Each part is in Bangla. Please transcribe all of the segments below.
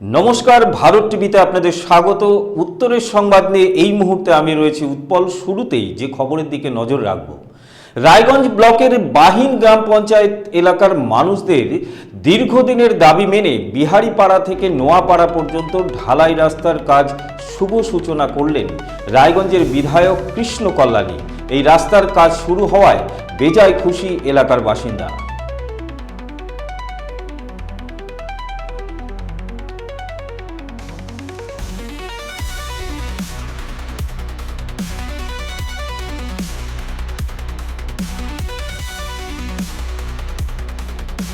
নমস্কার, ভারত টিভিতে আপনাদের স্বাগত। উত্তরের সংবাদ নিয়ে এই মুহূর্তে আমি রয়েছি উৎপল। শুরুতেই যে খবরের দিকে নজর রাখব। রায়গঞ্জ ব্লকের বাহিন গ্রাম পঞ্চায়েত এলাকার মানুষদের দীর্ঘদিনের দাবি মেনে বিহারিপাড়া থেকে নোয়াপাড়া পর্যন্ত ঢালাই রাস্তার কাজ শুভ সূচনা করলেন রায়গঞ্জের বিধায়ক কৃষ্ণ কল্যাণী। এই রাস্তার কাজ শুরু হওয়ায় বেজায় খুশি এলাকার বাসিন্দা।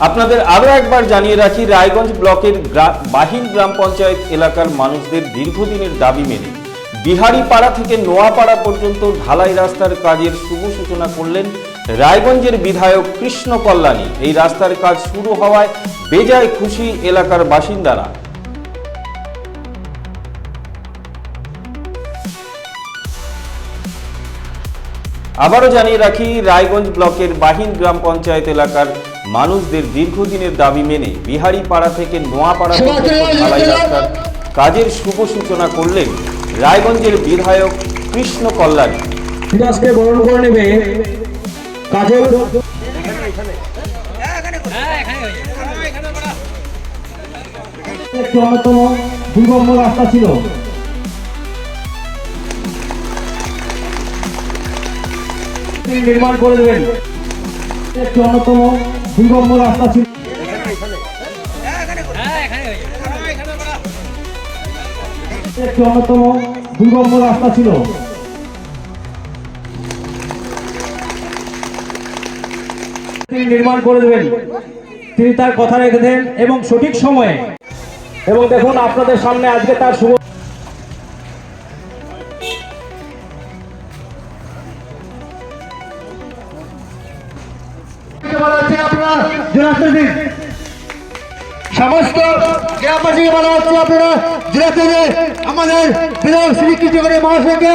আপনাদের আরও একবার জানিয়ে রাখি, রায়গঞ্জ ব্লকের বাহিন গ্রাম পঞ্চায়েত এলাকার মানুষদের দীর্ঘদিনের দাবি মেনে বিহারিপাড়া থেকে নোয়াপাড়া পর্যন্ত ঢালাই রাস্তার কাজের শুভ সূচনা করলেন রায়গঞ্জের বিধায়ক কৃষ্ণ কল্যাণী। এই রাস্তার কাজ শুরু হওয়ায় বেজায় খুশি এলাকার বাসিন্দারা। আবারও জানিয়ে রাখি, রায়গঞ্জ ব্লকের বাহিন গ্রাম পঞ্চায়েত এলাকার মানুষদের দীর্ঘদিনের দাবি মেনে বিহারি পাড়া থেকে নোয়াপাড়া ঢালাই রাস্তার কাজের শুভ সূচনা করলেন রায়গঞ্জের বিধায়ক কৃষ্ণ কল্যাণী। দাসকে বরণ করে নেবে কাজল একটি অন্যতম দুর্গম রাস্তা ছিল। নির্মাণ করে দেবেন। একটি অন্যতম দুর্গম রাস্তা ছিল। একটি অন্যতম দুর্গম রাস্তা ছিল। তিনি নির্মাণ করে দেবেন। তিনি তার কথা রেখেছেন এবং সঠিক সময়ে। এবং দেখুন আপনাদের সামনে আজকে তার শুভ সমস্ত গ্রামবাসীকে বলা আপনারা দিন আমাদের বিধায়ক শ্রী মহাশয়কে